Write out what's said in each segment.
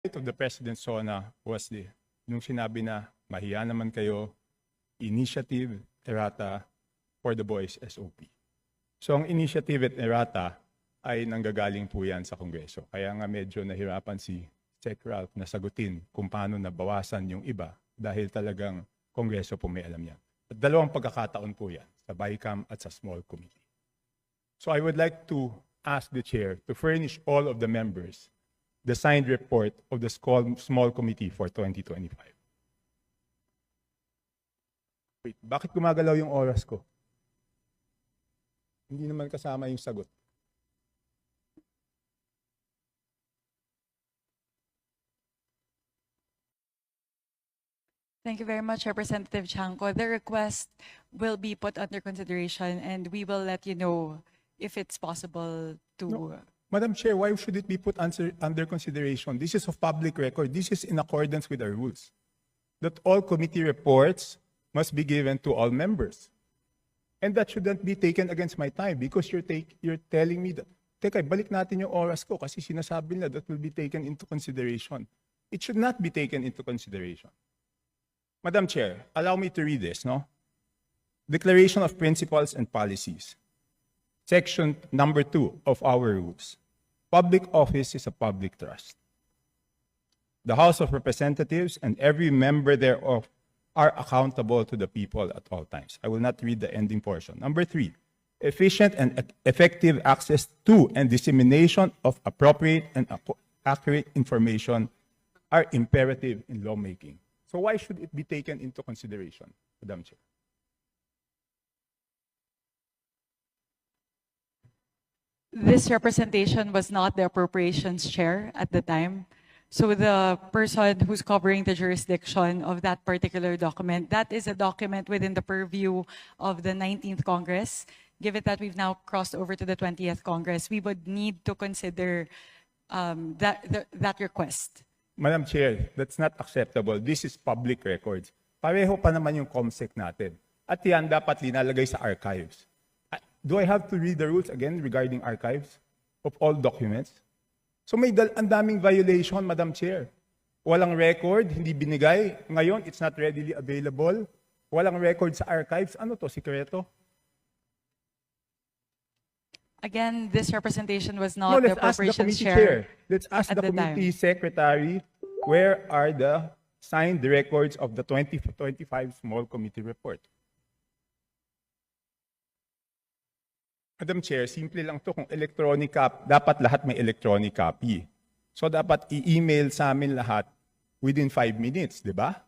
highlight of the President's SONA was the, nung sinabi na mahiya naman kayo, initiative, errata, for the boys SOP. So ang initiative at errata ay nanggagaling po yan sa Kongreso. Kaya nga medyo nahirapan si Sec Ralph na sagutin kung paano nabawasan yung iba dahil talagang Kongreso po may alam yan. At dalawang pagkakataon po yan, sa BICAM at sa small committee. So I would like to ask the chair to furnish all of the members the signed report of the small, small committee for 2025. Wait, bakit gumagalaw yung oras ko? Hindi naman kasama yung sagot. Thank you very much, Representative Chanco. The request will be put under consideration and we will let you know if it's possible to. No. Madam Chair, why should it be put under, under consideration? This is of public record. This is in accordance with our rules. That all committee reports must be given to all members. And that shouldn't be taken against my time because you're, take, you're telling me that, teka, balik natin yung oras ko kasi sinasabi nila that will be taken into consideration. It should not be taken into consideration. Madam Chair, allow me to read this, no? Declaration of Principles and Policies. Section number two of our rules. Public office is a public trust. The House of Representatives and every member thereof are accountable to the people at all times. I will not read the ending portion. Number three, efficient and effective access to and dissemination of appropriate and accurate information are imperative in lawmaking. So why should it be taken into consideration, Madam Chair? This representation was not the appropriations chair at the time. So the person who's covering the jurisdiction of that particular document, that is a document within the purview of the 19th Congress. Given that we've now crossed over to the 20th Congress, we would need to consider um, that, the- that request. Madam Chair, that's not acceptable. This is public records. Pareho pa naman yung COMSEC natin. At yan dapat linalagay sa archives. Do I have to read the rules again regarding archives of all documents? So may dal- ang daming violation, Madam Chair. Walang record, hindi binigay. Ngayon, it's not readily available. Walang record sa archives. Ano to, sikreto? Again, this representation was No, not the let's ask the appropriations committee chair. chair. Let's ask the the time. committee secretary, where are the signed records of the 2025 small committee report? Madam Chair, simple lang to kung electronic copy, dapat lahat may electronic copy. So dapat i-email sa amin lahat within five minutes, di ba?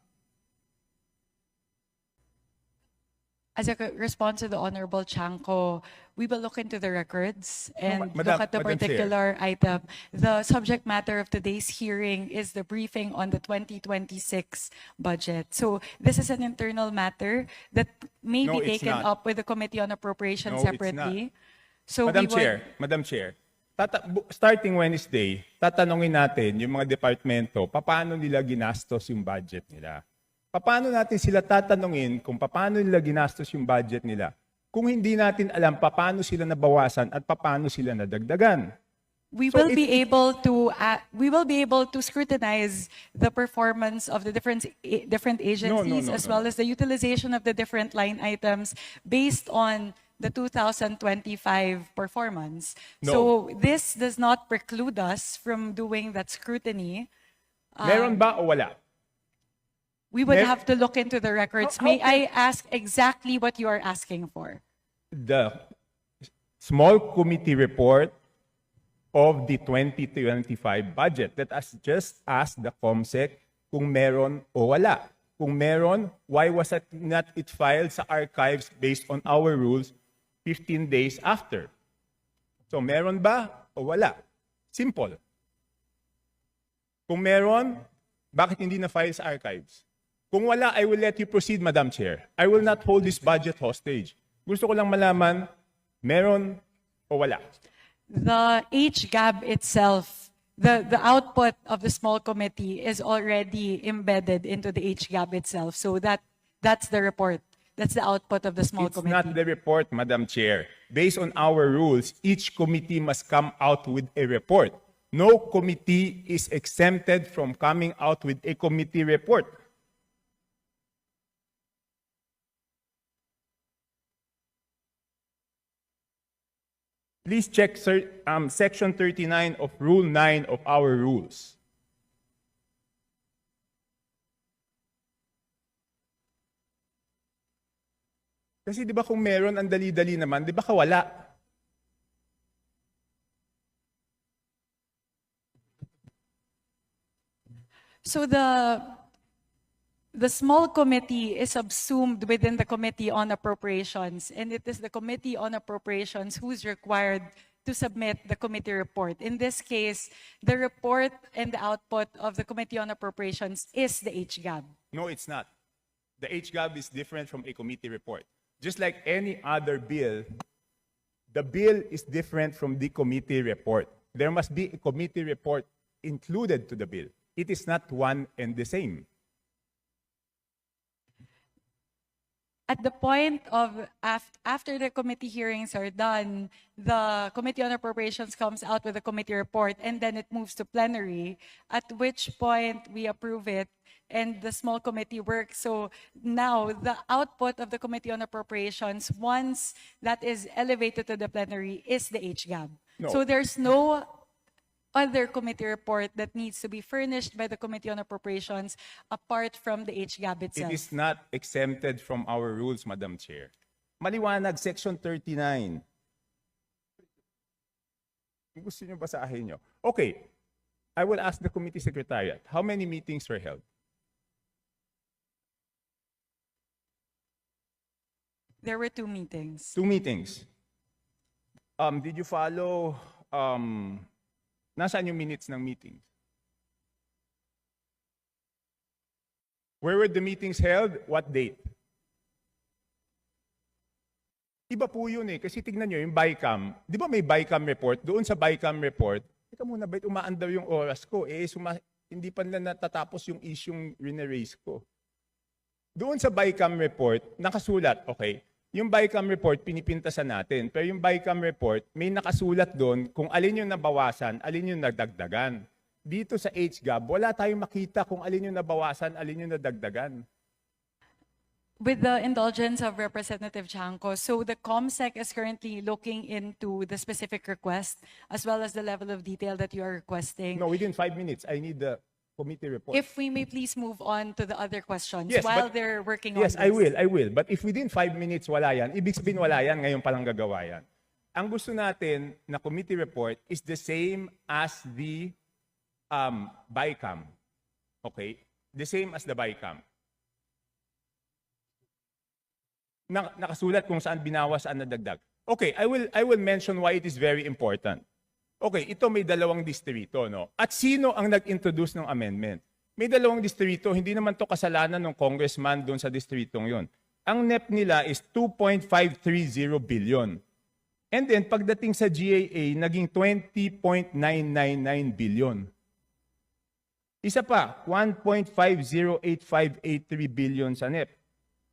As a response to the Honorable Chanco, we will look into the records and Ma- Madam- look at the Madam Chair. particular item. The subject matter of today's hearing is the briefing on the 2026 budget. So this is an internal matter that may No, be it's taken not. up with the Committee on Appropriations No, it's separately. So Madam we would- Chair, Madam Chair, tata- bu- starting Wednesday, tatanungin natin yung mga departamento, paano nila ginastos yung budget nila. Paano natin sila tatanungin kung paano nila ginastos yung budget nila kung hindi natin alam paano sila nabawasan at paano sila nadagdagan. We So will it- be able to, uh, we will be able to scrutinize the performance of the different, a- different agencies no, as no, well as the utilization of the different line items based on the 2025 performance. So this does not preclude us from doing that scrutiny. Meron ba o wala? We would Mer- have to look into the records. How May I ask exactly what you are asking for? The small committee report of the 2025 budget. Let us just ask the COMSEC kung meron o wala. Kung meron, why was it not it filed sa archives based on our rules 15 days after? So meron ba o wala? Simple. Kung meron, bakit hindi na file sa archives? Kung wala, I will let you proceed, Madam Chair. I will not hold this budget hostage. Gusto ko lang malaman, meron o wala. The HGAB itself, the, the output of the small committee is already embedded into the HGAB itself. So that, that's the report. That's the output of the small It's committee. not the report, Madam Chair. Based on our rules, each committee must come out with a report. No committee is exempted from coming out with a committee report. Please check um, section 39 of Rule 9 of our rules. Kasi di ba kung meron, ang dali-dali naman, di ba kawala? So the, the small committee is subsumed within the Committee on Appropriations, and it is the Committee on Appropriations who's required to submit the committee report. In this case, the report and the output of the Committee on Appropriations is the HGAB. No, it's not. The HGAB is different from a committee report. Just like any other bill, the bill is different from the committee report. There must be a committee report included to the bill. It is not one and the same. At the point of, after the committee hearings are done, the Committee on Appropriations comes out with a committee report, and then it moves to plenary, at which point we approve it, and the small committee works. So now, the output of the Committee on Appropriations, once that is elevated to the plenary, is the HGAB. No. So there's no other committee report that needs to be furnished by the Committee on Appropriations apart from the HGAB It itself. is not exempted from our rules, Madam Chair. Maliwanag, Section 39. Kung Gusto niyo basahin niyo? Okay. I will ask the committee secretariat, how many meetings were held? There were two meetings. Two meetings. Um, did you follow, um, nasaan yung minutes ng meetings? Where were the meetings held? What date? Iba po yun eh. Kasi tignan nyo, yung BICAM, di ba may BICAM report? Doon sa BICAM report, teka muna, bait umaandar yung oras ko? Eh, suma, hindi pa na natatapos yung isyong rineraise ko. Doon sa BICAM report, nakasulat, okay, yung BICAM report, pinipintasan natin. Pero yung BICAM report, may nakasulat doon kung alin yung nabawasan, alin yung nagdagdagan. Dito sa HGAB, wala tayong makita kung alin yung nabawasan, alin yung nadagdagan. With the indulgence of Representative Chanco, so the COMSEC is currently looking into the specific request as well as the level of detail that you are requesting. No, within five minutes, I need the committee report. If we may please move on to the other questions Yes, while but- they're working Yes, on I this. will, I will. But if within five minutes wala yan, ibig sabihin wala yan, ngayon palang gagawa yan. Ang gusto natin na committee report is the same as the um, BICAM. Okay? The same as the BICAM. Na, nakasulat kung saan binawas, saan nadagdag. Okay, I will, I will mention why it is very important. Okay, ito may dalawang distrito, no? At sino ang nag-introduce ng amendment? May dalawang distrito, hindi naman to kasalanan ng congressman doon sa distritong yon. Ang NEP nila is 2.530 billion. And then pagdating sa GAA, naging 20.999 billion. Isa pa, 1.508583 billion sa NEP.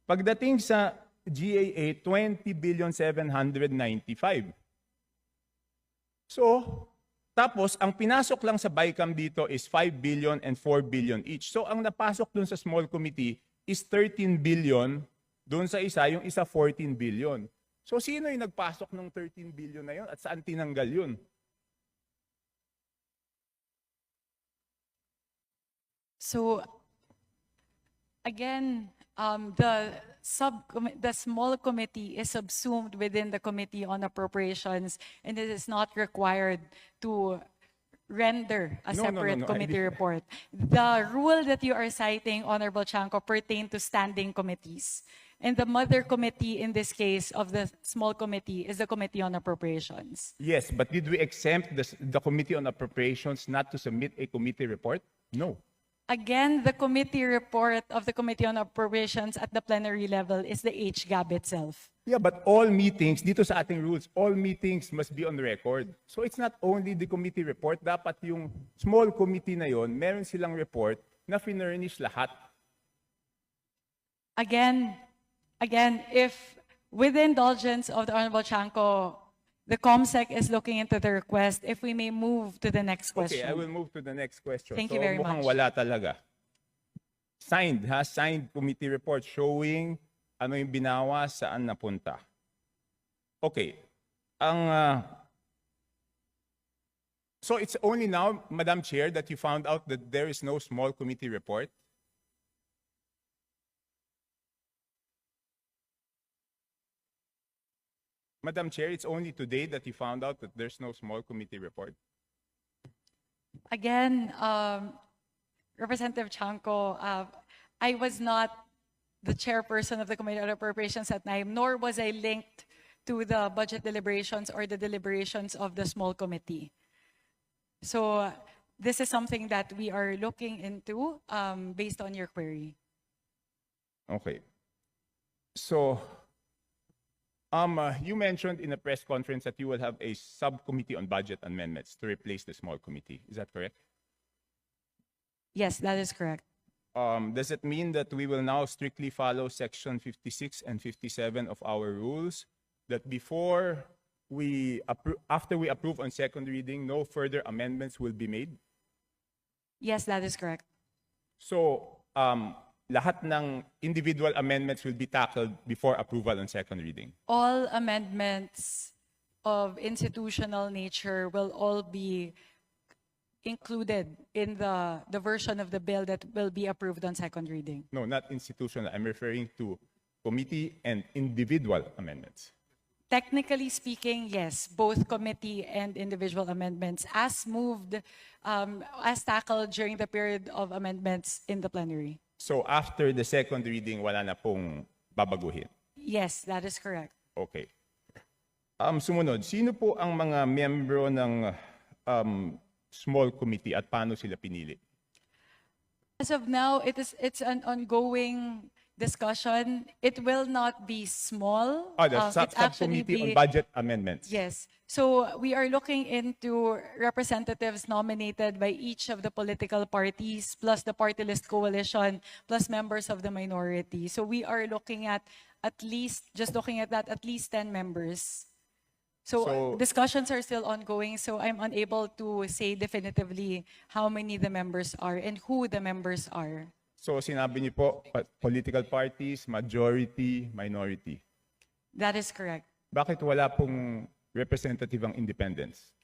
Pagdating sa GAA, 20 billion 795. So, tapos ang pinasok lang sa BICAM dito is 5 billion and 4 billion each. So ang napasok dun sa small committee is 13 billion, dun sa isa yung isa 14 billion. So sino yung nagpasok ng 13 billion na yun at saan tinanggal yun? So again, um, the sub the small committee is subsumed within the Committee on Appropriations, and it is not required to render a No, no, no, separate no, committee report. The rule that you are citing, Honorable Chanco, pertain to standing committees. And the mother committee in this case of the small committee is the Committee on Appropriations. Yes, but did we exempt the, the Committee on Appropriations not to submit a committee report? No. Again, the committee report of the Committee on Appropriations at the plenary level is the HGAB itself. Yeah, but all meetings, dito sa ating rules, all meetings must be on record. So it's not only the committee report, dapat yung small committee na yon, meron silang report na finurnish lahat. Again, again, if with the indulgence of the Honorable Chanco, The COMSEC is looking into the request. If we may move to the next question. Okay, I will move to the next question. Thank so, you very much. wala talaga. Signed, ha? Signed committee report showing ano yung binawa, saan napunta. Okay. Ang... ah, so it's only now, Madam Chair, that you found out that there is no small committee report? Madam Chair, it's only today that you found out that there's no small committee report? Again, um, Representative Chanco, uh, I was not the chairperson of the Committee on Appropriations at time, nor was I linked to the budget deliberations or the deliberations of the small committee. So uh, this is something that we are looking into um, based on your query. Okay. So, um, uh, you mentioned in a press conference that you will have a subcommittee on budget amendments to replace the small committee. Is that correct? Yes, that is correct. Um, does it mean that we will now strictly follow section 56 and 57 of our rules? That before we after we approve on second reading, no further amendments will be made? Yes, that is correct. So, um, lahat ng individual amendments will be tackled before approval on second reading. All amendments of institutional nature will all be included in the, the version of the bill that will be approved on second reading. No, not institutional. I'm referring to committee and individual amendments. Technically speaking, yes, both committee and individual amendments as moved, um, as tackled during the period of amendments in the plenary. So after the second reading, wala na pong babaguhin. Yes, that is correct. Okay. Um, sumunod, sino po ang mga miyembro ng um, small committee at paano sila pinili? As of now, it is, it's an ongoing discussion. It will not be small. Ah, the Um, sub- subcommittee on budget amendments. Yes. So we are looking into representatives nominated by each of the political parties, plus the party list coalition, plus members of the minority. So we are looking at at least, just looking at that, at least 10 members. So, So- discussions are still ongoing, so I'm unable to say definitively how many the members are and who the members are. So sinabi niyo po, political parties, majority, minority. That is correct. Bakit wala pong representative ang independents?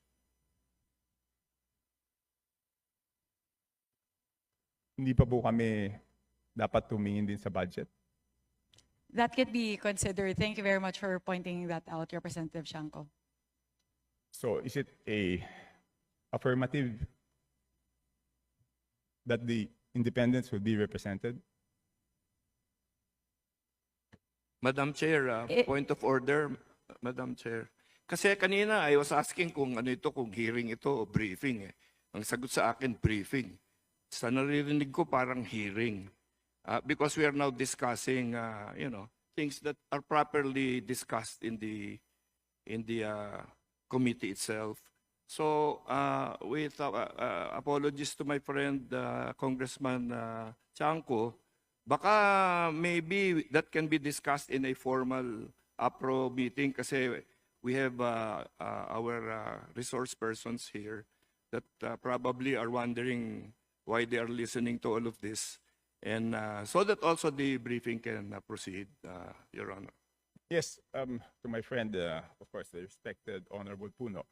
Hindi pa po kami dapat tumingin din sa budget. That could be considered. Thank you very much for pointing that out, Representative Shanko. So is it a affirmative that the independents will be represented? Madam Chair, uh, Eh- point of order, Madam Chair. Kasi kanina I was asking kung ano ito, kung hearing ito o briefing. Eh. Ang sagot sa akin, briefing. Sa naririnig ko parang hearing. Uh, because we are now discussing, uh, you know, things that are properly discussed in the in the uh, committee itself. So, uh, with uh, uh, apologies to my friend uh, Congressman uh, Chanco, baka maybe that can be discussed in a formal APRO meeting kasi we have uh, uh, our uh, resource persons here that uh, probably are wondering why they are listening to all of this. And uh, so that also the briefing can uh, proceed, uh, Your Honor. Yes, um, to my friend, uh, of course, the respected Honorable Puno.